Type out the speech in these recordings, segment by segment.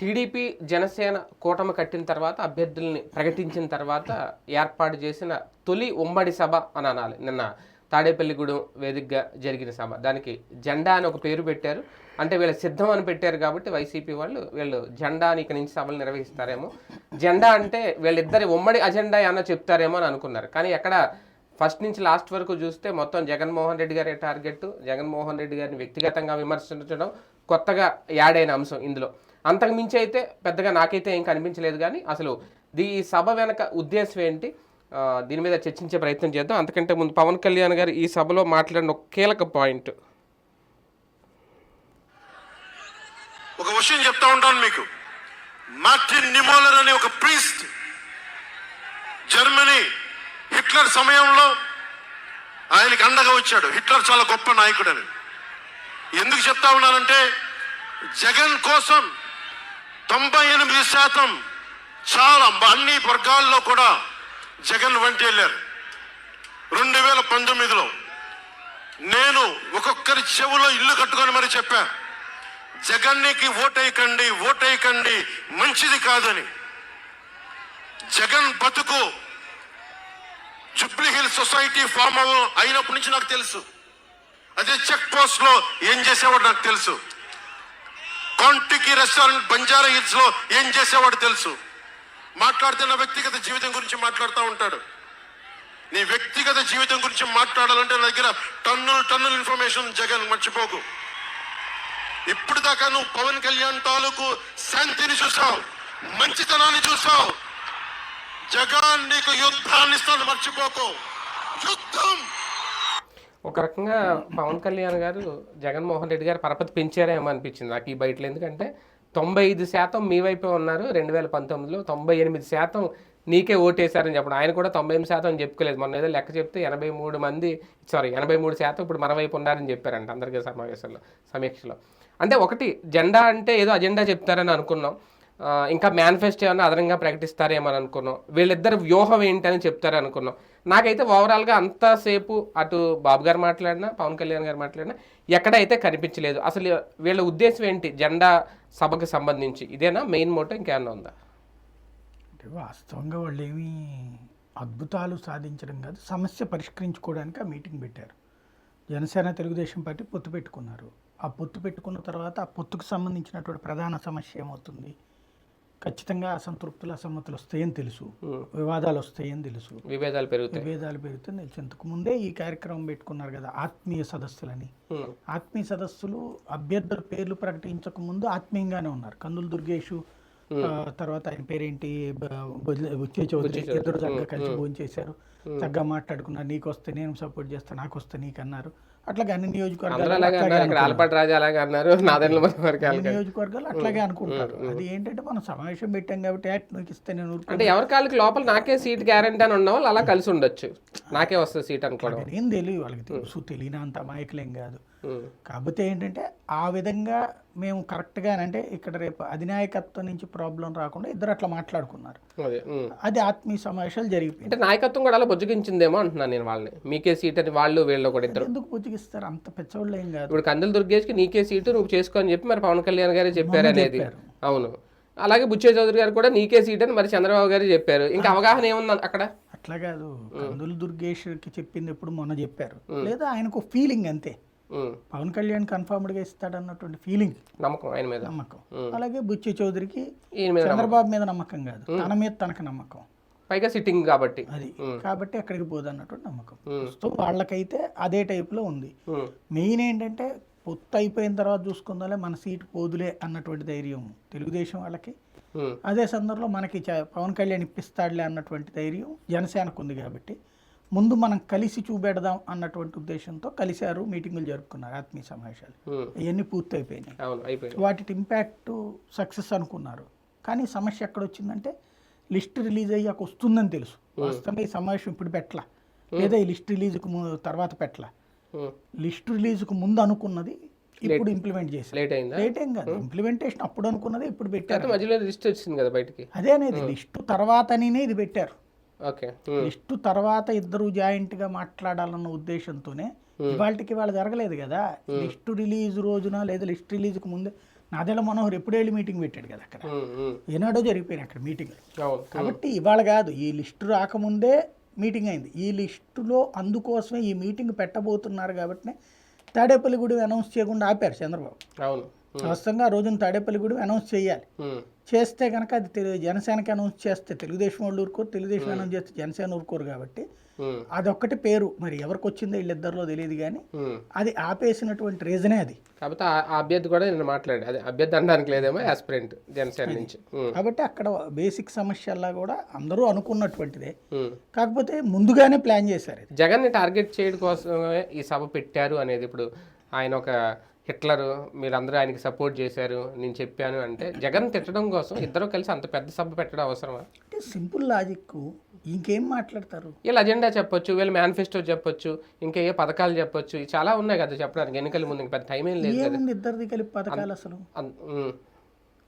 TDP Janasena కూటమి కట్టిన తర్వాత అభ్యర్థుల్ని ప్రకటించిన తర్వాత ఏర్పాటు చేసిన తొలి ఉమ్మడి సభ అని అనాలి. నిన్న తాడేపల్లిగూడెం వేదికగా జరిగిన సభ. దానికి జెండా అని ఒక పేరు పెట్టారు. అంటే వీళ్ళ సిద్ధం అని పెట్టారు కాబట్టి వైసీపీ వాళ్ళు వీళ్ళు జెండా అని ఇక నుంచి సభలు నిర్వహిస్తారేమో. జెండా అంటే వీళ్ళిద్దరి ఉమ్మడి అజెండా ఏమన్నా చెప్తారేమో అని అనుకున్నారు. కానీ ఎక్కడ ఫస్ట్ నుంచి లాస్ట్ వరకు చూస్తే మొత్తం జగన్మోహన్ రెడ్డి గారి టార్గెట్ జగన్మోహన్ రెడ్డి గారిని వ్యక్తిగతంగా విమర్శించడం కొత్తగా యాడ్ అయిన అంశం ఇందులో. అంతకు మించి అయితే పెద్దగా నాకైతే ఏం కనిపించలేదు కానీ అసలు ఈ సభ వెనక ఉద్దేశం ఏంటి? దీని మీద చర్చించే ప్రయత్నం చేద్దాం. అంతకంటే ముందు పవన్ కళ్యాణ్ గారు ఈ సభలో మాట్లాడిన ఒక కీలక పాయింట్. ఒక విషయం చెప్తా ఉంటాను మీకు. మార్టిన్ నిమోలర్ అనే ఒక ప్రీస్ట్ జర్మనీ హిట్లర్ సమయంలో ఆయనకి అండగా వచ్చాడు. హిట్లర్ చాలా గొప్ప నాయకుడని. ఎందుకు చెప్తా ఉన్నానంటే జగన్ కోసం తొంభై ఎనిమిది శాతం చాలా అన్ని వర్గాల్లో కూడా జగన్ వంటి వెళ్ళారు. రెండు వేల పంతొమ్మిదిలో నేను ఒక్కొక్కరి చెవులో ఇల్లు కట్టుకొని మరి చెప్పా జగన్నికి ఓటేయకండి ఓటేయకండి మంచిది కాదని. జగన్ బతుకు జుబ్లీ హిల్ సొసైటీ ఫామ్ అయినప్పటి నుంచి నాకు తెలుసు. అదే చెక్ పోస్ట్లో ఏం చేసేవాడు నాకు తెలుసు. కాంటికి రెస్టారెంట్ బంజారా హిల్స్లో ఏం చేసేవాడు తెలుసు? మాట్లాడుతున్న వ్యక్తిగత జీవితం గురించి మాట్లాడుతూ ఉంటాడు. నీ వ్యక్తిగత జీవితం గురించి మాట్లాడాలంటే నా దగ్గర టన్నులు టన్నుల ఇన్ఫర్మేషన్ జగన్ మర్చిపోకు. ఇప్పుడు దాకా నువ్వు పవన్ కళ్యాణ్ తాలూకు శాంతిని చూసావు మంచితనాన్ని చూసావు. జగన్ నీకు యుద్ధాన్ని ఇస్తాను మర్చిపోకు. యుద్ధం! ఒక రకంగా పవన్ కళ్యాణ్ గారు జగన్మోహన్ రెడ్డి గారు పరపతి పెంచారేమో అనిపించింది నాకు ఈ బయటలో. ఎందుకంటే తొంభై ఐదు శాతం మీ వైపే ఉన్నారు రెండు వేల పంతొమ్మిదిలో. తొంభై ఎనిమిది శాతం నీకే ఓటేశారని చెప్పడం. ఆయన కూడా తొంభై ఎనిమిది శాతం అని చెప్పుకోలేదు. మొన్న ఏదో లెక్క చెప్తే ఎనభై మూడు మంది సారీ ఎనభై మూడు శాతం ఇప్పుడు మన వైపు ఉన్నారని చెప్పారంట అందరికీ సమావేశంలో సమీక్షలో. అంటే ఒకటి జెండా అంటే ఏదో అజెండా చెప్తారని అనుకున్నాం. ఇంకా మేనిఫెస్టో ఏమైనా అదనంగా ప్రకటిస్తారేమో అనుకున్నాం. వీళ్ళిద్దరు వ్యూహం ఏంటని చెప్తారనుకున్నాం నాకైతే ఓవరాల్గా అంతసేపు అటు బాబు గారు మాట్లాడినా పవన్ కళ్యాణ్ గారు మాట్లాడినా ఎక్కడైతే కనిపించలేదు. అసలు వీళ్ళ ఉద్దేశం ఏంటి? జెండా సభకు సంబంధించి. ఇదేనా మెయిన్ మోటో ఇంకేమన్నా ఉందా? అంటే వాస్తవంగా వాళ్ళు ఏమీ అద్భుతాలు సాధించడం కాదు సమస్య పరిష్కరించుకోవడానికి ఆ మీటింగ్ పెట్టారు. జనసేన తెలుగుదేశం పార్టీ పొత్తు పెట్టుకున్నారు. ఆ పొత్తు పెట్టుకున్న తర్వాత ఆ పొత్తుకు సంబంధించినటువంటి ప్రధాన సమస్య ఏమవుతుంది? ఖచ్చితంగా అసంతృప్తులు అసమ్మతులు వస్తాయని తెలుసు. వివాదాలు వస్తాయని తెలుసు. విభేదాలు పెరుగుతాయి. విభేదాలు పెరుగుతుంది తెలుసు ఇంతకు ముందే ఈ కార్యక్రమం పెట్టుకున్నారు కదా ఆత్మీయ సదస్సులని. ఆత్మీయ సదస్సులు అభ్యర్థుల పేర్లు ప్రకటించక ముందు ఆత్మీయంగానే ఉన్నారు. కందులు దుర్గేషు ఆ, తర్వాత ఆయన పేరేంటి? బుచ్చే చౌదరి ఇద్దరు చక్కగా కలిసి భోజనం చేశారు చక్కగా మాట్లాడుకున్నారు. నీకు వస్తే నేను సపోర్ట్ చేస్తా నాకు వస్తే నీకు అన్నారు అట్లాగే అన్ని నియోజకవర్గాలు ఆలపాటి రాజా అలాగే అన్నారు నియోజకవర్గాలు అట్లాగే అనుకుంటారు. అది ఏంటంటే మనం సమావేశం పెట్టాం కాబట్టి "యాట్, నీకు ఇస్తే నేను ఊరుకుంటా." అంటే ఎవరి కాళ్ళకి లోపల నాకే సీట్ గ్యారంటీ అని ఉన్న అలా కలిసి ఉండొచ్చు. నాకే వస్తుంది సీట్ అనుకోవడం. ఏం తెలియదు వాళ్ళకి తెలుసు తెలియనంత అమాయకులేం కాదు. కాకపోతే ఏంటంటే ఆ విధంగా మేము కరెక్ట్గా అంటే ఇక్కడ రేపు అధినాయకత్వం నుంచి ప్రాబ్లం రాకుండా ఇద్దరు అట్లా మాట్లాడుకున్నారు. అదే ఆత్మీయ సమావేశాలు జరిగిపోయింది అంటే నాయకత్వం కూడా అలా బుజ్జగించిందేమో అంటున్నాను నేను వాళ్ళని. మీకే సీట్ అని వాళ్ళు వీళ్ళు కూడా ఇద్దరు. ఎందుకు బుజ్జిగిస్తారు? అంత పెచ్చోళ్ళు ఏం కాదు. ఇప్పుడు కందులు దుర్గేష్కి నీకే సీటు నువ్వు చేసుకో అని చెప్పి మరి పవన్ కళ్యాణ్ గారే చెప్పారు అనేది. అవును. అలాగే బుచ్చే చౌదరి గారు కూడా నీకే సీట్ అని మరి చంద్రబాబు గారు చెప్పారు. ఇంకా అవగాహన ఏముంది అక్కడ? అట్లా కాదు. కందులు దుర్గేష్కి చెప్పింది ఎప్పుడు మొన్న చెప్పారు. లేదా ఆయనకు ఫీలింగ్ అంతే. పవన్ కళ్యాణ్ కన్ఫర్మ్డ్గా ఇస్తాడన్నటువంటి ఫీలింగ్. నమ్మకం ఆయన మీద. నమ్మకం. అలాగే బుచ్చి చౌదరికి చంద్రబాబు మీద నమ్మకం కాదు. తన మీద తనకు నమ్మకం. పైగా సిట్టింగ్ కాబట్టి. అది. కాబట్టి అక్కడికి పోదన్నటువంటి నమ్మకం. సో వాళ్ళకైతే అదే టైప్లో ఉంది. ఉమ్, మెయిన్ ఏంటంటే పొత్తు అయిపోయిన తర్వాత చూసుకుందాలే మన సీటు పోదులే అన్నటువంటి ధైర్యం తెలుగుదేశం వాళ్ళకి. అదే సందర్భంలో మనకి పవన్ కళ్యాణ్ ఇప్పిస్తాడులే అన్నటువంటి ధైర్యం జనసేనకు ఉంది కాబట్టి. ముందు మనం కలిసి చూపెడదాం అన్నటువంటి ఉద్దేశంతో కలిశారు మీటింగులు జరుపుకున్నారు ఆత్మీయ సమావేశాలు. ఉమ్, అవన్నీ పూర్తి అయిపోయినాయి. వాటి ఇంపాక్ట్ సక్సెస్ అనుకున్నారు. కానీ సమస్య ఎక్కడ వచ్చిందంటే లిస్ట్ రిలీజ్ అయ్యాక వస్తుందని తెలుసు. వాస్తవంగా ఈ సమావేశం ఇప్పుడు పెట్టలా. లేదా ఈ లిస్ట్ రిలీజ్కు తర్వాత పెట్టలా. లిస్ట్ రిలీజ్కు ముందు అనుకున్నది ఇప్పుడు ఇంప్లిమెంట్ చేశారు. లేట్ అయిందా? లేట్ ఏం కాదు. ఇంప్లిమెంటేషన్ అప్పుడు అనుకున్నది ఇప్పుడు పెట్టారు. మధ్యలో లిస్ట్ వచ్చింది కదా బయటికి. అదే అనేది. లిస్టు తర్వాతనే ఇది పెట్టారు. లిస్టు తర్వాత ఇద్దరు జాయింట్గా మాట్లాడాలన్న ఉద్దేశంతోనే ఇవాళకి వాళ్ళు జరగలేదు కదా. లిస్టు రిలీజ్ రోజున లేదా లిస్ట్ రిలీజ్కి ముందే నాదెళ్ళ మనోహర్ ఎప్పుడు వెళ్ళి మీటింగ్ పెట్టాడు కదా అక్కడ. ఏనాడో జరిగిపోయినాయి అక్కడ మీటింగ్. కాబట్టి ఇవాళ కాదు ఈ లిస్టు రాకముందే మీటింగ్ అయింది. ఈ లిస్టులో అందుకోసమే ఈ మీటింగ్ పెట్టబోతున్నారు కాబట్టి తాడేపల్లిగూడెం అనౌన్స్ చేయకుండా ఆపారు చంద్రబాబు. అవును. వాస్తవంగా ఆ రోజున తాడేపల్లిగూడెం అనౌన్స్ చేయాలి. ఉమ్, చేస్తే కనుక అది తెలు జనసేనకి అనౌన్స్ చేస్తే తెలుగుదేశం వాళ్ళు ఊరుకోరు తెలుగుదేశం అనౌన్స్ చేస్తే జనసేన ఊరుకోరు కాబట్టి అదొక్కటి పేరు. మరి ఎవరికి వచ్చిందో వీళ్ళిద్దరిలో తెలియదు కానీ. అది ఆపేసినటువంటి రీజనే అది. కాకపోతే ఆ అభ్యర్థి కూడా నేను మాట్లాడాడు. అదే అభ్యర్థి అనడానికి లేదేమో యాస్పిరెంట్ జనసేన నుంచి. కాబట్టి అక్కడ బేసిక్ సమస్యల్లా కూడా అందరూ అనుకున్నటువంటిదే. కాకపోతే ముందుగానే ప్లాన్ చేశారు జగన్ని టార్గెట్ చేయడం కోసమే ఈ సభ పెట్టారు అనేది ఇప్పుడు ఆయన ఒక హిట్లరు మీరందరూ ఆయనకి సపోర్ట్ చేశారు నేను చెప్పాను అంటే జగన్ తిట్టడం కోసం ఇద్దరు కలిసి అంత పెద్ద సభ పెట్టడం అవసరమా? అంటే సింపుల్ లాజిక్ ఇంకేం మాట్లాడతారు? వీళ్ళ అజెండా చెప్పొచ్చు వీళ్ళ మేనిఫెస్టో చెప్పొచ్చు ఇంకా ఏ పథకాలు చెప్పొచ్చు చాలా ఉన్నాయి కదా చెప్పడానికి. ఎన్నికల ముందు ఇంకా పెద్ద టైం ఏం లేదు కదా. ఇద్దరిది కలిపి పథకాలు అసలు?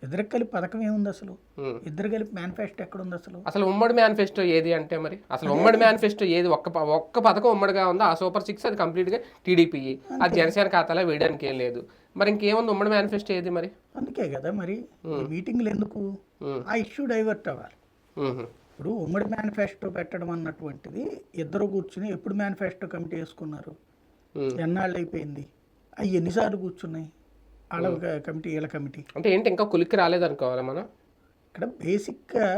ఇద్దరికి కలిపి పథకం ఏముంది అసలు. ఇద్దరు కలిపి మేనిఫెస్టో ఎక్కడుంది అసలు? అసలు ఉమ్మడి మేనిఫెస్టో ఏది అంటే మరి? అసలు ఉమ్మడి మేనిఫెస్టో ఏది? ఒక్క ఒక్క పథకం ఉమ్మడిగా ఉందో? ఆ సూపర్ సిక్స్ అది కంప్లీట్గా టీడీపీ అది జనసేన ఖాతాలో వేయడానికి ఏం లేదు. మరి ఇంకేముంది ఉమ్మడి మేనిఫెస్టో ఏది మరి? అందుకే కదా మరి మీటింగ్లు ఎందుకు. ఆ ఇష్యూ డైవర్ట్ అవ్వాలి. ఇప్పుడు ఉమ్మడి మేనిఫెస్టో పెట్టడం అన్నటువంటిది ఇద్దరు కూర్చుని ఎప్పుడు మేనిఫెస్టో కమిటీ వేసుకున్నారు. ఎన్నాళ్ళు అయిపోయింది అవి ఎన్నిసార్లు కూర్చున్నాయి? వాళ్ళ కమిటీ వీళ్ళ కమిటీ అంటే ఏంటి ఇంకా కులికి రాలేదనుకోవాలా మనం ఇక్కడ బేసిక్గా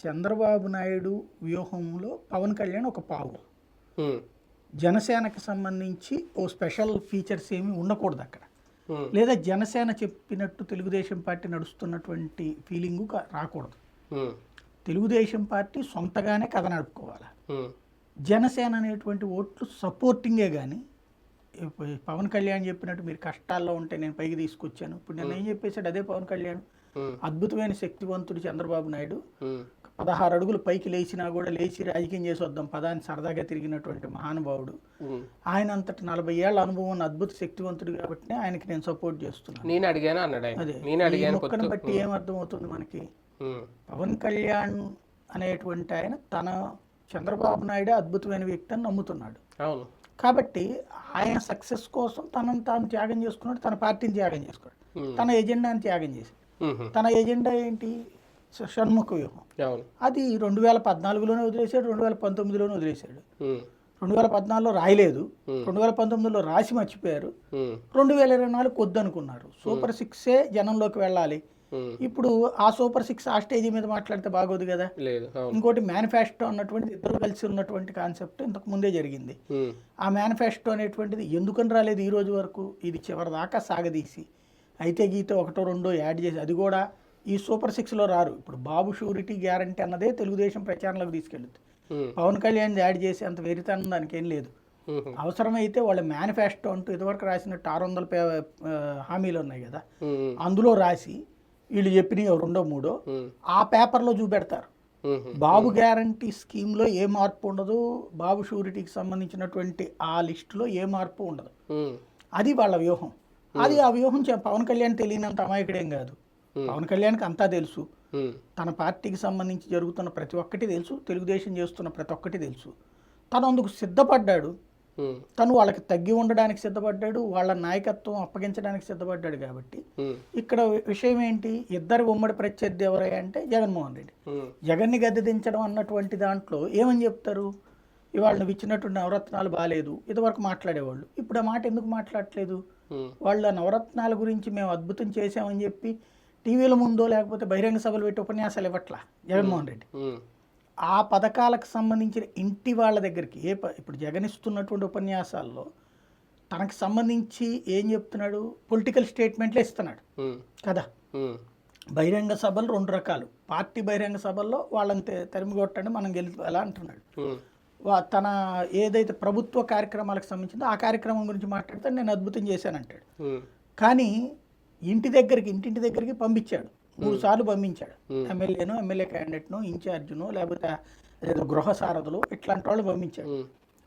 చంద్రబాబు నాయుడు వ్యూహంలో పవన్ కళ్యాణ్ ఒక పావు. జనసేనకి సంబంధించి ఓ స్పెషల్ ఫీచర్స్ ఏమీ ఉండకూడదు అక్కడ. లేదా జనసేన చెప్పినట్టు తెలుగుదేశం పార్టీ నడుస్తున్నటువంటి ఫీలింగు రాకూడదు. తెలుగుదేశం పార్టీ సొంతగానే కథ నడుపుకోవాలి. జనసేన అనేటువంటి ఓట్లు సపోర్టింగే కానీ పవన్ కళ్యాణ్ చెప్పినట్టు మీరు కష్టాల్లో ఉంటే నేను పైకి తీసుకొచ్చాను. ఇప్పుడు నేను ఏం చెప్పేశాడు? అదే పవన్ కళ్యాణ్. అద్భుతమైన శక్తివంతుడు చంద్రబాబు నాయుడు. పదహారు అడుగులు పైకి లేచినా కూడా లేచి రాజకీయం చేసి వద్దాం పదాన్ని సరదాగా తిరిగినటువంటి మహానుభావుడు. ఆయన అంతటి నలభై ఏళ్ళ అనుభవం ఉన్న అద్భుత శక్తివంతుడు కాబట్టి ఆయనకి నేను సపోర్ట్ చేస్తున్నాను. నేను అడిగాను అదే. నేను ఈ అడిగాను మొక్కను బట్టి ఏమర్థం అవుతుంది మనకి. పవన్ కళ్యాణ్ అనేటువంటి ఆయన తన చంద్రబాబు నాయుడే అద్భుతమైన వ్యక్తి అని నమ్ముతున్నాడు. అవును. కాబట్టి ఆయన సక్సెస్ కోసం తనను తాను త్యాగం చేసుకున్నాడు తన పార్టీని త్యాగం చేసుకున్నాడు. తన ఎజెండాని త్యాగం చేశాడు. తన ఎజెండా ఏంటి షణ్ముఖ వ్యూహం అది రెండు వేల పద్నాలుగులోనే వదిలేశాడు రెండు వేల పంతొమ్మిదిలోనే వదిలేశాడు. రెండు వేల పద్నాలుగులో రాయలేదు. రెండు వేల పంతొమ్మిదిలో రాసి మర్చిపోయారు. రెండు వేల ఇరవై నాలుగు వద్దనుకున్నారు సూపర్ సిక్సే జనంలోకి వెళ్ళాలి. ఇప్పుడు ఆ సూపర్ సిక్స్ ఆ స్టేజీ మీద మాట్లాడితే బాగోదు కదా? లేదు ఇంకోటి మేనిఫెస్టో అన్నటువంటి ఇద్దరు కలిసి ఉన్నటువంటి కాన్సెప్ట్ ఇంతకు ముందే జరిగింది. ఉమ్. ఆ మేనిఫెస్టో అనేటువంటిది ఎందుకని రాలేదు ఈ రోజు వరకు? ఇది చివరి దాకా సాగదీసి. అయితే గీత ఒకటో రెండో యాడ్ చేసి అది కూడా ఈ సూపర్ సిక్స్లో రారు. ఇప్పుడు బాబు షూరిటీ గ్యారంటీ అన్నదే తెలుగుదేశం ప్రచారంలోకి తీసుకెళ్ళుద్ది ఉమ్. పవన్ కళ్యాణ్ యాడ్ చేసి అంత వెరితనం దానికి ఏం లేదు. అవసరమైతే వాళ్ళ మేనిఫెస్టో అంటూ ఇదివరకు రాసినట్టు ఆరు వందల హామీలు ఉన్నాయి కదా. అందులో రాసి వీళ్ళు చెప్పినవి రెండో మూడో. ఆ పేపర్లో చూపెడతారు. బాబు గ్యారంటీ స్కీమ్లో ఏ మార్పు ఉండదు. బాబు షూరిటీకి సంబంధించినటువంటి ఆ లిస్టులో ఏ మార్పు ఉండదు. అది వాళ్ళ వ్యూహం. అది ఆ వ్యూహం చే- పవన్ కళ్యాణ్ తెలియనంత అమాయకుడేం కాదు. పవన్ కళ్యాణ్కి అంతా తెలుసు. తన పార్టీకి సంబంధించి జరుగుతున్న ప్రతి ఒక్కటి తెలుసు. తెలుగుదేశం చేస్తున్న ప్రతి ఒక్కటి తెలుసు. తను అందుకు సిద్ధపడ్డాడు. తను వాళ్ళకి తగ్గి ఉండడానికి సిద్ధపడ్డాడు వాళ్ళ నాయకత్వం అప్పగించడానికి సిద్ధపడ్డాడు కాబట్టి. ఇక్కడ విషయం ఏంటి ఇద్దరు ఉమ్మడి ప్రత్యర్థి ఎవరయ్యా అంటే జగన్మోహన్ రెడ్డి. జగన్ని గద్దె దించడం అన్నటువంటి దాంట్లో ఏమని చెప్తారు ఇవాళ నువ్వు ఇచ్చినటువంటి నవరత్నాలు బాగాలేదు ఇదివరకు మాట్లాడేవాళ్ళు ఇప్పుడు ఆ మాట ఎందుకు మాట్లాడట్లేదు. వాళ్ళ నవరత్నాల గురించి మేము అద్భుతం చేసామని చెప్పి టీవీల ముందో లేకపోతే బహిరంగ సభలు పెట్టి ఉపన్యాసాలు ఇవ్వట్లా జగన్మోహన్ రెడ్డి. ఆ పథకాలకు సంబంధించిన ఇంటి వాళ్ళ దగ్గరికి ఏ ప- ఇప్పుడు జగన్ ఇస్తున్నటువంటి ఉపన్యాసాల్లో తనకు సంబంధించి ఏం చెప్తున్నాడు? పొలిటికల్ స్టేట్మెంట్లే ఇస్తున్నాడు. కదా. బహిరంగ సభలు రెండు రకాలు. పార్టీ బహిరంగ సభల్లో వాళ్ళని తె- తరిమి కొట్టండి మనం గెలిపాలా అంటున్నాడు. తన ఏదైతే ప్రభుత్వ కార్యక్రమాలకు సంబంధించిందో ఆ కార్యక్రమం గురించి మాట్లాడితే నేను అద్భుతం చేశానంటాడు. కానీ ఇంటి దగ్గరికి ఇంటింటి దగ్గరికి పంపించాడు. మూడు సార్లు పంపించాడు. ఎమ్మెల్యేను ఎమ్మెల్యే క్యాండిడేట్ను ఇన్ఛార్జ్ను లేకపోతే ఏదో గృహ సారథులు ఇట్లాంటి వాళ్ళు పంపించాడు.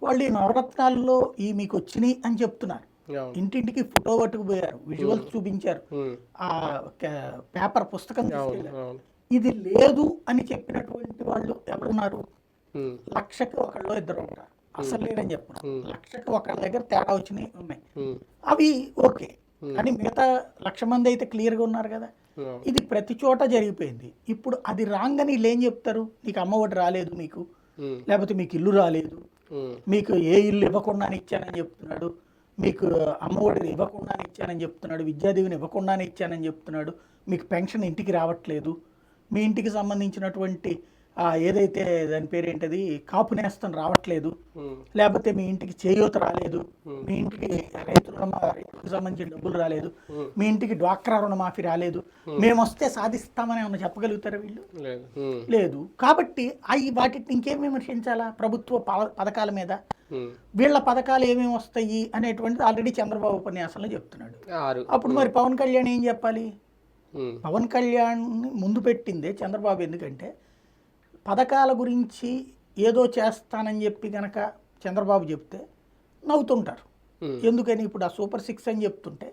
వాళ్ళు ఈ నవరత్నాల్లో ఈ మీకు వచ్చినాయి అని చెప్తున్నారు. ఇంటింటికి ఫోటో పట్టుకుపోయారు విజువల్స్ చూపించారు. ఆ పేపర్ పుస్తకం ఇది లేదు అని చెప్పినటువంటి వాళ్ళు ఎవరున్నారు. లక్షకి ఒకళ్ళు ఇద్దరు ఉంటారు. అసలు లేదని చెప్తున్నారు Hmm. లక్షకి ఒకళ్ళ దగ్గర తేడా వచ్చినాయి ఉన్నాయి. అవి ఓకే. కానీ మిగతా లక్ష మంది అయితే క్లియర్గా ఉన్నారు కదా. ఇది ప్రతి చోట జరిగిపోయింది. ఇప్పుడు అది రాంగని వీళ్ళు ఏం చెప్తారు? నీకు అమ్మ ఒకటి రాలేదు మీకు. లేకపోతే మీకు ఇల్లు రాలేదు. మీకు ఏ ఇల్లు ఇవ్వకుండానే ఇచ్చానని చెప్తున్నాడు. మీకు అమ్మఒడి ఇవ్వకుండానే ఇచ్చానని చెప్తున్నాడు. విద్యాదీవిని ఇవ్వకుండానే ఇచ్చానని చెప్తున్నాడు. మీకు పెన్షన్ ఇంటికి రావట్లేదు. మీ ఇంటికి సంబంధించినటువంటి ఏదైతే దాని పేరేంటది? కాపు నేస్తం రావట్లేదు. లేకపోతే మీ ఇంటికి చేయూత రాలేదు. మీ ఇంటికి రైతు రుణ రైతులకు సంబంధించిన డబ్బులు రాలేదు. మీ ఇంటికి డ్వాక్రా రుణమాఫీ రాలేదు. మేము వస్తే సాధిస్తామని ఏమన్నా చెప్పగలుగుతారా వీళ్ళు? లేదు. కాబట్టి అవి వాటిని ఇంకేం విమర్శించాలా? ప్రభుత్వ పథకాల మీద? వీళ్ళ పథకాలు ఏమేమి వస్తాయి? అనేటువంటిది ఆల్రెడీ చంద్రబాబు ఉపన్యాసంలో చెప్తున్నాడు. అప్పుడు మరి పవన్ కళ్యాణ్ ఏం చెప్పాలి? పవన్ కళ్యాణ్ ముందు పెట్టిందే చంద్రబాబు ఎందుకంటే పథకాల గురించి ఏదో చేస్తానని చెప్పి గనక చంద్రబాబు చెప్తే నవ్వుతుంటారు. ఎందుకని ఇప్పుడు ఆ సూపర్ సిక్స్ అని చెప్తుంటే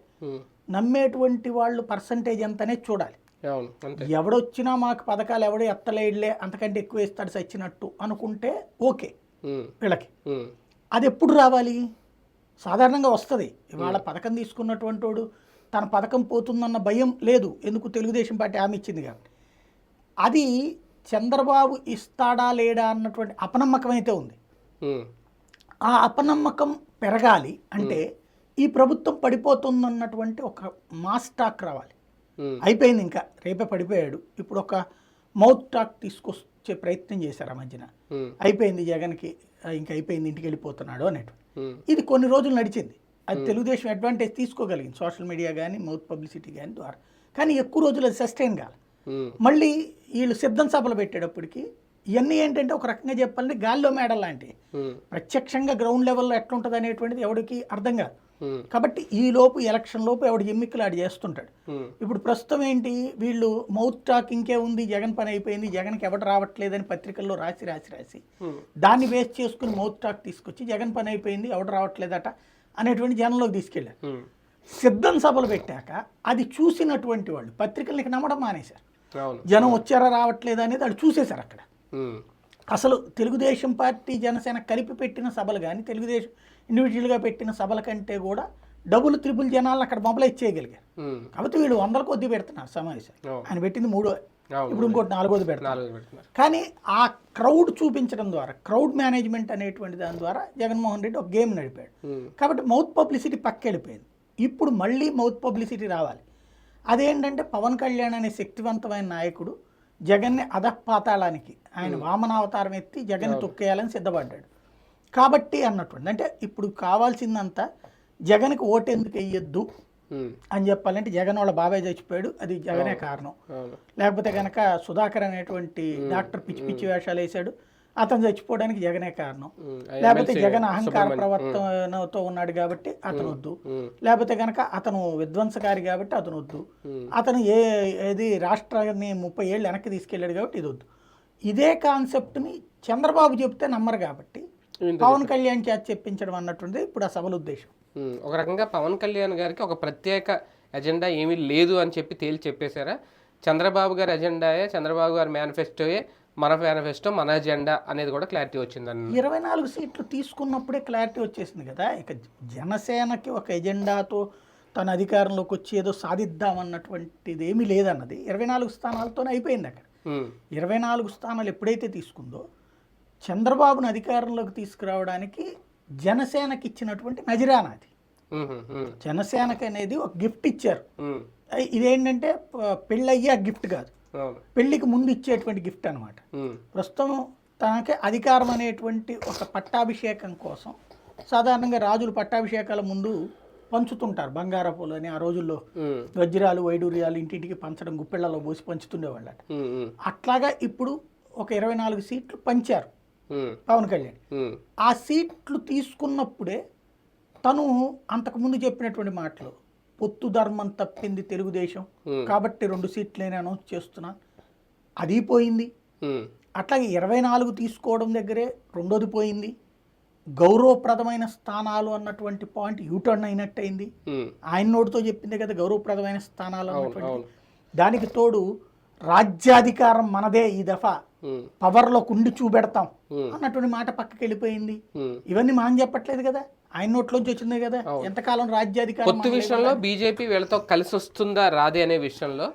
నమ్మేటువంటి వాళ్ళు పర్సంటేజ్ ఎంతనే చూడాలి. ఎవడొచ్చినా మాకు పథకాలు ఎవడో ఎత్తలేడులే అంతకంటే ఎక్కువ ఇస్తాడు సచ్చినట్టు అనుకుంటే ఓకే వీళ్ళకి. అది ఎప్పుడు రావాలి? సాధారణంగా వస్తుంది. ఇవాళ పథకం తీసుకున్నటువంటి వాడు తన పథకం పోతుందన్న భయం లేదు. ఎందుకు? తెలుగుదేశం పార్టీ హామీ ఇచ్చింది కాబట్టి. అది చంద్రబాబు ఇస్తాడా లేడా అన్నటువంటి అపనమ్మకం అయితే ఉంది. ఆ అపనమ్మకం పెరగాలి అంటే ఈ ప్రభుత్వం పడిపోతుందన్నటువంటి ఒక మాస్ టాక్ రావాలి. అయిపోయింది ఇంకా రేపే పడిపోయాడు. ఇప్పుడు ఒక మౌత్ టాక్ తీసుకొచ్చే ప్రయత్నం చేశారు ఆ మధ్యన. అయిపోయింది జగన్కి ఇంకా అయిపోయింది ఇంటికి వెళ్ళిపోతున్నాడు అన్నట్టు. ఇది కొన్ని రోజులు నడిచింది. అది తెలుగుదేశం అడ్వాంటేజ్ తీసుకోగలిగింది. సోషల్ మీడియా కానీ మౌత్ పబ్లిసిటీ కానీ ద్వారా. కానీ ఎక్కువ రోజులు అది సస్టైన్ కాదు మళ్ళీ వీళ్ళు సిద్ధం సభలు పెట్టేటప్పటికి ఇవన్నీ ఏంటంటే ఒక రకంగా చెప్పాలంటే గాల్లో మేడల్ లాంటివి. ఉమ్, ప్రత్యక్షంగా గ్రౌండ్ లెవెల్లో ఎట్లుంటుంది అనేటువంటిది ఎవరికి అర్థం కాదు. కాబట్టి ఈ లోపు ఎలక్షన్ లోపు ఎవడు ఎమ్మిక్కులు ఆడు చేస్తుంటాడు. ఇప్పుడు ప్రస్తుతం ఏంటి వీళ్ళు మౌత్ టాక్ ఇంకే ఉంది జగన్ పని అయిపోయింది జగన్కి ఎవడు రావట్లేదని పత్రికల్లో రాసి రాసి రాసి దాన్ని బేస్ చేసుకుని మౌత్ టాక్ తీసుకొచ్చి జగన్ పని అయిపోయింది ఎవడు రావట్లేదట అనేటువంటి జనంలోకి తీసుకెళ్ళారు. సిద్ధం సభలు పెట్టాక అది చూసినటువంటి వాళ్ళు పత్రికలకి నమ్మడం మానేశారు. జనం వచ్చారా రావట్లేదా అనేది వాళ్ళు చూసేశారు అక్కడ. అసలు తెలుగుదేశం పార్టీ జనసేన కలిపి పెట్టిన సభలు కానీ తెలుగుదేశం ఇండివిజువల్గా పెట్టిన సభల కంటే కూడా డబుల్ త్రిబుల్ జనాలను అక్కడ మొబలైజ్ చేయగలిగారు. కాబట్టి వీళ్ళు వందల కొద్దీ పెడుతున్నారు సమావేశం. ఆయన పెట్టింది మూడో ఇప్పుడు ఇంకోటి నాలుగోది పెడతారు పెడుతున్నారు. కానీ ఆ క్రౌడ్ చూపించడం ద్వారా క్రౌడ్ మేనేజ్మెంట్ అనేటువంటి దాని ద్వారా జగన్మోహన్ రెడ్డి ఒక గేమ్ నడిపాడు. కాబట్టి మౌత్ పబ్లిసిటీ పక్కెళ్ళిపోయింది. ఇప్పుడు మళ్ళీ మౌత్ పబ్లిసిటీ రావాలి. అదేంటంటే పవన్ కళ్యాణ్ అనే శక్తివంతమైన నాయకుడు జగన్ని అధపాతాళానికి ఆయన వామనావతారం ఎత్తి జగన్ తొక్కేయాలని సిద్ధపడ్డాడు. కాబట్టి అన్నటువంటి అంటే ఇప్పుడు కావాల్సిందంతా జగన్కి ఓటు ఎందుకు వేయొద్దు అని చెప్పాలంటే జగన్ వాళ్ళ బాబాయ్ చచ్చిపోయాడు అది జగనే కారణం. లేకపోతే కనుక సుధాకర్ అనేటువంటి డాక్టర్ పిచ్చి పిచ్చి వేషాలు వేశాడు. అతను చచ్చిపోవడానికి జగనే కారణం. లేకపోతే జగన్ అహంకార. ప్రవర్తనతో ఉన్నాడు కాబట్టి అతను వద్దు. లేకపోతే కనుక అతను విధ్వంసకారి కాబట్టి అతను వద్దు. అతను ఏ ఏది రాష్ట్రాన్ని ముప్పై ఏళ్ళు వెనక్కి తీసుకెళ్ళాడు కాబట్టి ఇది వద్దు. ఇదే కాన్సెప్ట్ని చంద్రబాబు చెప్తే నమ్మరు కాబట్టి పవన్ కళ్యాణ్ చేత చెప్పించడం అన్నటువంటిది ఇప్పుడు ఆ సభల ఉద్దేశం. ఒక రకంగా పవన్ కళ్యాణ్ గారికి ఒక ప్రత్యేక ఎజెండా ఏమీ లేదు అని చెప్పి తేల్చి చెప్పేశారా? చంద్రబాబు గారి ఎజెండాయే చంద్రబాబు గారి మేనిఫెస్టోయే మన మేనిఫెస్టో మన ఎజెండా అనేది కూడా క్లారిటీ వచ్చిందని ఇరవై నాలుగు సీట్లు తీసుకున్నప్పుడే క్లారిటీ వచ్చేసింది కదా. ఇక జనసేనకి ఒక ఎజెండాతో తన అధికారంలోకి వచ్చి ఏదో సాధిద్దామన్నటువంటిది ఏమీ లేదన్నది. ఇరవై నాలుగు స్థానాలతోనే అయిపోయింది అక్కడ. ఇరవై నాలుగు స్థానాలు ఎప్పుడైతే తీసుకుందో చంద్రబాబును అధికారంలోకి తీసుకురావడానికి జనసేనకి ఇచ్చినటువంటి నజరానా అది. జనసేనకి అనేది ఒక గిఫ్ట్ ఇచ్చారు. ఇదేంటంటే పెళ్ళయ్యి ఆ గిఫ్ట్ కాదు. పెళ్ళికి ముందు ఇచ్చేటువంటి గిఫ్ట్ అనమాట ప్రస్తుతం తనకి అధికారం అనేటువంటి ఒక పట్టాభిషేకం కోసం సాధారణంగా రాజులు పట్టాభిషేకాల ముందు పంచుతుంటారు బంగారపులు అని ఆ రోజుల్లో వజ్రాలు వైడూర్యాలు ఇంటింటికి పంచడం గుప్పెళ్ళలో పోసి పంచుతుండేవాళ్ళట. అట్లాగా ఇప్పుడు ఒక ఇరవై నాలుగు సీట్లు పంచారు పవన్ కళ్యాణ్. ఆ సీట్లు తీసుకున్నప్పుడే తను అంతకుముందు చెప్పినటువంటి మాటలు పొత్తు ధర్మం తప్పింది తెలుగుదేశం. కాబట్టి రెండు సీట్లేనే అనౌన్స్ చేస్తున్నా. అది పోయింది. అట్లాగే ఇరవై నాలుగు తీసుకోవడం దగ్గరే రెండోది పోయింది. గౌరవప్రదమైన స్థానాలు అన్నటువంటి పాయింట్ యూటర్న్ అయినట్టయింది. ఆయన నోటితో చెప్పిందే కదా గౌరవప్రదమైన స్థానాలు అన్నటువంటి. దానికి తోడు రాజ్యాధికారం మనదే ఈ దఫా. పవర్లో కుండి చూపెడతాం అన్నటువంటి మాట పక్కకి వెళ్ళిపోయింది ఇవన్నీ మనం చెప్పట్లేదు కదా. ఆయన నోట్లోంచి వచ్చిందే కదా? ఎంతకాలం రాజ్యాధికారం పొత్తు విషయంలో బీజేపీ వీళ్ళతో కలిసి వస్తుందా రాదే అనే విషయంలో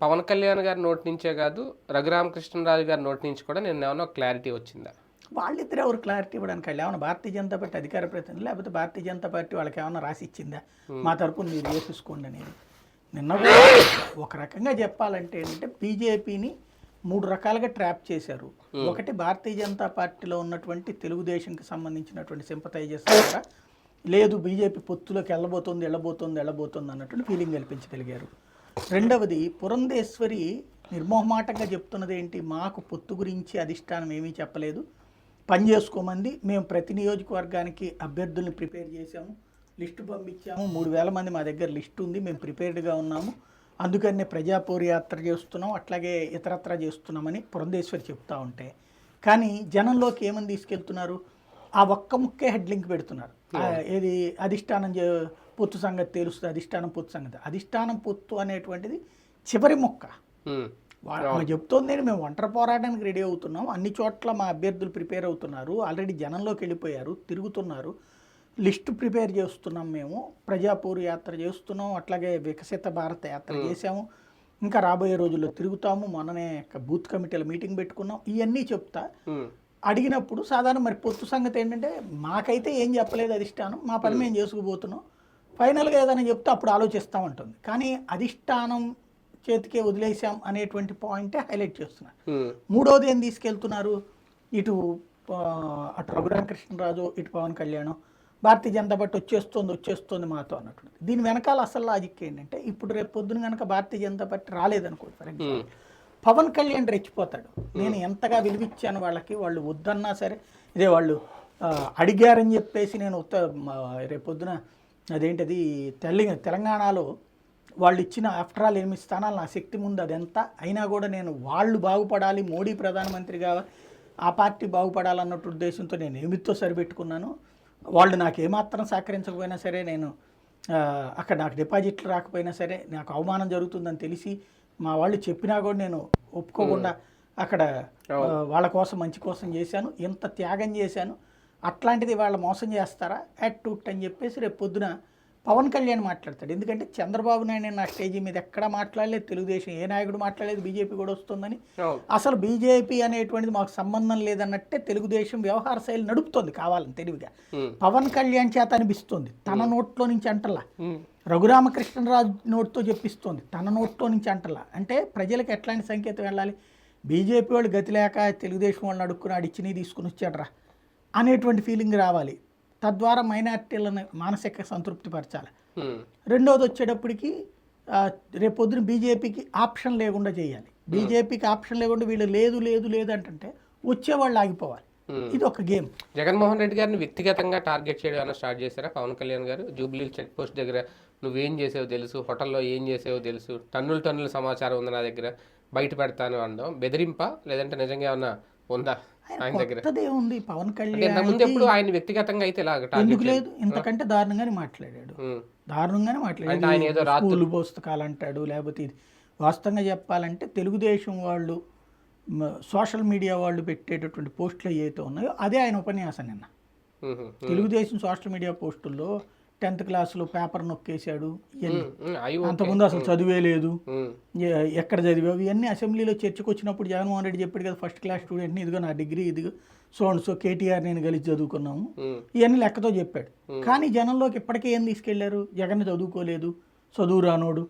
పవన్ కళ్యాణ్ గారి నోటి నుంచే కాదు రఘురామకృష్ణరాజు గారి నోటి నుంచి కూడా నేను ఏమన్నా క్లారిటీ వచ్చిందా? వాళ్ళిద్దరు ఎవరు క్లారిటీ ఇవ్వడానికి వాళ్ళు ఏమన్నా భారతీయ జనతా పార్టీ అధికార ప్రతినిధి లేకపోతే భారతీయ జనతా పార్టీ వాళ్ళకి ఏమన్నా రాసి ఇచ్చిందా? మా తరపున మీరు చేసేసుకోండి అనేది. నిన్న ఒక రకంగా చెప్పాలంటే ఏంటంటే బీజేపీని మూడు రకాలుగా ట్రాప్ చేశారు. ఒకటి భారతీయ జనతా పార్టీలో ఉన్నటువంటి తెలుగుదేశంకి సంబంధించినటువంటి సింపతైజర్స్ కూడా లేదు బీజేపీ పొత్తులోకి వెళ్ళబోతుంది వెళ్ళబోతుంది వెళ్ళబోతుంది అన్నటువంటి ఫీలింగ్ కల్పించగలిగారు. రెండవది పురంధేశ్వరి నిర్మోహమాటంగా చెప్తున్నది ఏంటి? మాకు పొత్తు గురించి అధిష్టానం ఏమీ చెప్పలేదు. పని చేసుకోమంది. మేము ప్రతి నియోజకవర్గానికి అభ్యర్థుల్ని ప్రిపేర్ చేశాము. లిస్టు పంపించాము. మూడు వేల మంది మా దగ్గర లిస్ట్ ఉంది. మేము ప్రిపేర్డ్గా ఉన్నాము. అందుకనే ప్రజాపౌర యాత్ర చేస్తున్నాం అట్లాగే ఇతరత్ర చేస్తున్నామని పురంధేశ్వరి చెప్తా ఉంటే. కానీ జనంలోకి ఏమని తీసుకెళ్తున్నారు? ఆ ఒక్క ముక్కే హెడ్ లింక్ పెడుతున్నారు. ఏది అధిష్టానం పొత్తు సంగతి తెలుస్తుంది అధిష్టానం పొత్తు సంగతి. అధిష్టానం పొత్తు అనేటువంటిది చివరి మొక్క. చెప్తోంది ఏంటి, మేము ఒంటరి పోరాటానికి రెడీ అవుతున్నాం. అన్ని చోట్ల మా అభ్యర్థులు ప్రిపేర్ అవుతున్నారు. ఆల్రెడీ జనంలోకి వెళ్ళిపోయారు తిరుగుతున్నారు. లిస్టు ప్రిపేర్ చేస్తున్నాం మేము. ప్రజాపూర్ యాత్ర చేస్తున్నాం. అట్లాగే వికసిత భారత యాత్ర చేసాము ఇంకా రాబోయే రోజుల్లో తిరుగుతాము. మొన్ననే ఒక బూత్ కమిటీల మీటింగ్ పెట్టుకున్నాం. ఇవన్నీ చెప్తా. అడిగినప్పుడు సాధారణ మరి పొత్తు సంగతి ఏంటంటే మాకైతే ఏం చెప్పలేదు అధిష్టానం. మా పని మేము. చేసుకుపోతున్నాం. ఫైనల్గా ఏదైనా చెప్తే అప్పుడు ఆలోచిస్తామంటుంది కానీ అధిష్టానం చేతికే వదిలేసాం అనేటువంటి పాయింటే హైలైట్ చేస్తున్నారు మూడోది ఏం తీసుకెళ్తున్నారు? ఇటు అటు రఘురామకృష్ణరాజు ఇటు పవన్ కళ్యాణ్. భారతీయ జనతా పార్టీ వచ్చేస్తుంది వచ్చేస్తుంది మాతో అన్నట్టు. దీని వెనకాల అసలు లాజిక్ ఏంటంటే ఇప్పుడు రేపు పొద్దున కనుక భారతీయ జనతా పార్టీ రాలేదనుకోండి ఫర్ ఎగ్జాంపుల్ పవన్ కళ్యాణ్ రెచ్చిపోతాడు. నేను ఎంతగా విలువిచ్చాను వాళ్ళకి వాళ్ళు వద్దన్నా సరే ఇదే వాళ్ళు అడిగారని చెప్పేసి నేను ఉత్త రేపొద్దున అదేంటది తెలి తెలంగాణలో వాళ్ళు ఇచ్చిన ఆఫ్టర్ ఆల్ ఎనిమిది స్థానాలు నా శక్తి ముందు అదెంత? అయినా కూడా నేను వాళ్ళు బాగుపడాలి మోడీ ప్రధానమంత్రి కావాలి ఆ పార్టీ బాగుపడాలన్నట్టు ఉద్దేశంతో నేను ఏమితో సరిపెట్టుకున్నాను. వాళ్ళు నాకు ఏమాత్రం సహకరించకపోయినా సరే నేను అక్కడ నాకు డిపాజిట్లు రాకపోయినా సరే నాకు అవమానం జరుగుతుందని తెలిసి మా వాళ్ళు చెప్పినా కూడా నేను ఒప్పుకోకుండా అక్కడ వాళ్ళ కోసం మంచి కోసం చేశాను. ఇంత త్యాగం చేశాను అట్లాంటిది వాళ్ళ మోసం చేస్తారా? యాట్ టూట్ అని చెప్పేసి రేపు పొద్దున పవన్ కళ్యాణ్ మాట్లాడతాడు. ఎందుకంటే చంద్రబాబు నాయుడు నా స్టేజీ మీద ఎక్కడా మాట్లాడలేదు తెలుగుదేశం ఏ నాయకుడు మాట్లాడలేదు బీజేపీ కూడా వస్తుందని. అసలు బీజేపీ అనేటువంటిది మాకు సంబంధం లేదన్నట్టే తెలుగుదేశం వ్యవహార శైలి నడుపుతోంది కావాలని తెలివిగా. పవన్ కళ్యాణ్ చేత అనిపిస్తుంది. తన నోట్లో నుంచి అంటలా. రఘురామకృష్ణరాజు నోటితో చెప్పిస్తోంది. తన నోట్లో నుంచి అంటలా. అంటే ప్రజలకు ఎట్లాంటి సంకేతం వెళ్ళాలి? బీజేపీ వాళ్ళు గతి లేక తెలుగుదేశం వాళ్ళని అడుక్కుని అడిచ్చిని తీసుకుని వచ్చాడరా అనేటువంటి ఫీలింగ్ రావాలి. తద్వారా మైనార్టీలను మానసిక సంతృప్తి పరచాలి. రెండోది వచ్చేటప్పటికి రేపొద్దున బీజేపీకి ఆప్షన్ లేకుండా చేయాలి. బీజేపీకి ఆప్షన్ లేకుండా వీళ్ళు లేదు లేదు లేదు అంటే వచ్చేవాళ్ళు ఆగిపోవాలి. ఇది ఒక గేమ్. జగన్మోహన్ రెడ్డి గారిని వ్యక్తిగతంగా టార్గెట్ చేయడం ఏమైనా స్టార్ట్ చేశారా? పవన్ కళ్యాణ్ గారు జూబ్లీ చెక్ పోస్ట్ దగ్గర నువ్వేం చేసావో తెలుసు హోటల్లో ఏం చేసావో తెలుసు టన్నుల టన్నుల సమాచారం ఉంది నా దగ్గర బయట పెడతాను అనడం బెదిరింపా? లేదంటే నిజంగా ఏమన్నా ఉందా? ఆయన దగ్గర. కొత్తది ఏముంది పవన్ కళ్యాణ్ ఇంతకుముందు ఎప్పుడు ఆయన వ్యక్తిగతంగా అయితే ఎందుకు లేదు? ఇంతకంటే దారుణంగానే మాట్లాడాడు. దారుణంగానే అంటే ఆయన ఏదో మాట్లాడాడు పుస్తకాలు అంటాడు లేకపోతే ఇది. వాస్తవంగా చెప్పాలంటే తెలుగుదేశం వాళ్ళు సోషల్ మీడియా వాళ్ళు పెట్టేటటువంటి పోస్టులు ఏవైతే ఉన్నాయో అదే ఆయన ఉపన్యాసం నిన్న. తెలుగుదేశం సోషల్ మీడియా పోస్టుల్లో టెన్త్ క్లాస్లో పేపర్ నొక్కేశాడు. అంతకుముందు అసలు చదివే లేదు. ఎక్కడ చదివావు? ఇవన్నీ అసెంబ్లీలో చర్చకు వచ్చినప్పుడు జగన్మోహన్ రెడ్డి చెప్పాడు కదా ఫస్ట్ క్లాస్ స్టూడెంట్ని ఇదిగో నా డిగ్రీ ఇదిగో సో అండ్ సో కేటీఆర్ నేను కలిసి చదువుకున్నాము. ఇవన్నీ లెక్కతో చెప్పాడు. కానీ జనంలోకి ఇప్పటికే ఏం తీసుకెళ్ళారు? జగన్ చదువుకోలేదు చదువు రానోడు.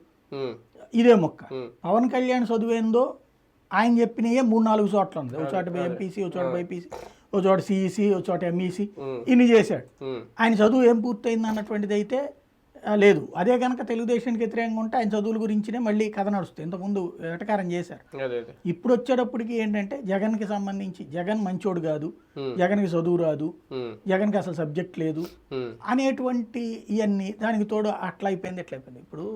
ఇదే మొక్క. పవన్ కళ్యాణ్ చదువేందో ఆయన చెప్పినయే మూడు నాలుగు చోట్ల ఉంది. ఒక చోట ఎంపీసీ ఒక చోట బైపీసీ. ఒక చోట సిఈసి ఒక చోట ఎంఈసి ఉమ్. ఇన్ని చేశాడు. ఆయన చదువు ఏం పూర్తయింది అన్నటువంటిది అయితే లేదు. అదే కనుక తెలుగుదేశానికి వ్యతిరేకంగా ఉంటే ఆయన చదువుల గురించినే మళ్ళీ కథ నడుస్తుంది. ఇంతకుముందు వెటకారం చేశారు. ఇప్పుడు వచ్చేటప్పటికి ఏంటంటే జగన్కి సంబంధించి జగన్ మంచోడు కాదు Hmm. జగన్కి చదువు రాదు ఉమ్, జగన్కి అసలు సబ్జెక్ట్ లేదు అనేటువంటి ఇవన్నీ దానికి తోడు అట్లా అయిపోయింది ఎట్లా అయిపోయింది. ఇప్పుడు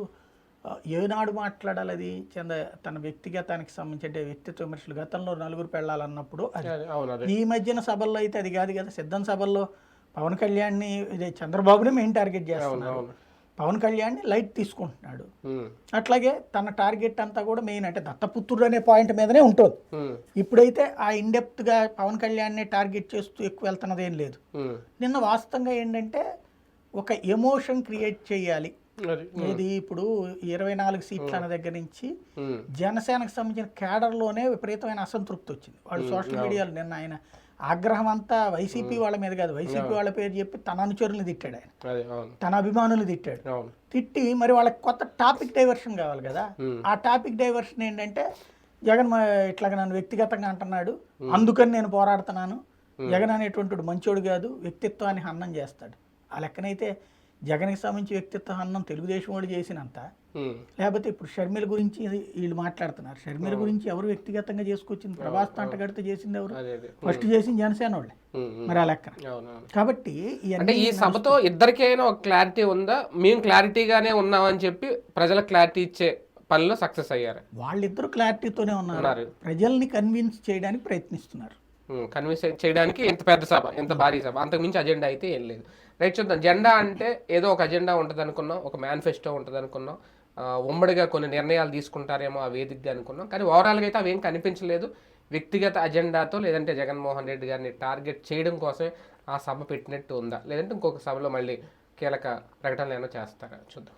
ఏనాడు మాట్లాడాలి అది? చంద తన వ్యక్తిగతానికి సంబంధించి అంటే వ్యక్తిత్వ విమర్శలు. గతంలో నలుగురు పెళ్ళాలన్నప్పుడు ఈ మధ్యన సభల్లో అయితే అది కాదు కదా? సిద్ధం సభల్లో పవన్ కళ్యాణ్ని చంద్రబాబునే మెయిన్ టార్గెట్ చేస్తున్నారు. పవన్ కళ్యాణ్ని లైట్ తీసుకుంటున్నాడు. అట్లాగే తన టార్గెట్ అంతా కూడా మెయిన్ అంటే దత్తపుత్రుడు అనే పాయింట్ మీదనే ఉంటుంది. ఇప్పుడైతే ఆ ఇండెప్త్గా పవన్ కళ్యాణ్ని టార్గెట్ చేస్తూ ఎక్కువ వెళ్తున్నది ఏం లేదు నిన్న వాస్తవంగా ఏంటంటే ఒక ఎమోషన్ క్రియేట్ చేయాలి. ఇది ఇప్పుడు ఇరవై నాలుగు సీట్ల అన్న దగ్గర నుంచి జనసేనకు సంబంధించిన కేడర్లోనే విపరీతమైన అసంతృప్తి వచ్చింది. వాళ్ళు సోషల్ మీడియాలో నిన్న ఆయన ఆగ్రహం అంతా వైసీపీ వాళ్ళ మీద కాదు వైసీపీ వాళ్ళ పేరు చెప్పి తన అనుచరులను తిట్టాడు ఆయన. తన అభిమానులు తిట్టాడు. తిట్టి మరి వాళ్ళకి కొత్త టాపిక్ డైవర్షన్ కావాలి కదా. ఆ. టాపిక్ డైవర్షన్ ఏంటంటే జగన్ ఇట్లాగ నన్ను వ్యక్తిగతంగా అంటున్నాడు. అందుకని నేను పోరాడుతున్నాను. జగన్ అనేటువంటి వాడు మంచోడు కాదు వ్యక్తిత్వాన్ని హన్నం చేస్తాడు. ఆ లెక్కనైతే జగన్కి సంబంధించి వ్యక్తిత్వ హన్నం తెలుగుదేశం వాడు చేసినంత లేకపోతే ఇప్పుడు షర్మిల గురించి వీళ్ళు మాట్లాడుతున్నారు. షర్మిల గురించి ఎవరు వ్యక్తిగతంగా చేసుకొచ్చింది? ప్రభాస్ తంటగడితే చేసింది ఎవరు? ఫస్ట్ చేసింది జనసేన వాళ్ళే. మరి ఆ లెక్కన అవునవును. కాబట్టి అంటే ఈ సభతో ఇద్దరికైనా ఒక క్లారిటీ ఉందా? మేము క్లారిటీగానే ఉన్నామని చెప్పి ప్రజలకు క్లారిటీ ఇచ్చే పనిలో సక్సెస్ అయ్యారు. వాళ్ళిద్దరూ క్లారిటీతోనే ఉన్నారు. ఉన్నారు. ప్రజల్ని కన్విన్స్ చేయడానికి ప్రయత్నిస్తున్నారు. కన్విన్స్ చేయడానికి ఇంత పెద్ద సభ ఇంత భారీ సభ. అంతకు మించి అజెండా అయితే ఏం లేదు. రైట్ చూద్దాం. జెండా అంటే ఏదో ఒక అజెండా ఉంటుంది అనుకున్నాం ఒక మేనిఫెస్టో ఉంటుంది అనుకున్నాం ఉమ్మడిగా కొన్ని నిర్ణయాలు తీసుకుంటారేమో ఆ వేదికగా అనుకున్నాం. కానీ ఓవరాల్గా అయితే అవేం కనిపించలేదు. వ్యక్తిగత అజెండాతో లేదంటే జగన్మోహన్ రెడ్డి గారిని టార్గెట్ చేయడం కోసమే ఆ సభ పెట్టినట్టు ఉందా? లేదంటే ఇంకొక సభలో మళ్ళీ కీలక ప్రకటనలు ఏమైనా చేస్తారా? చూద్దాం.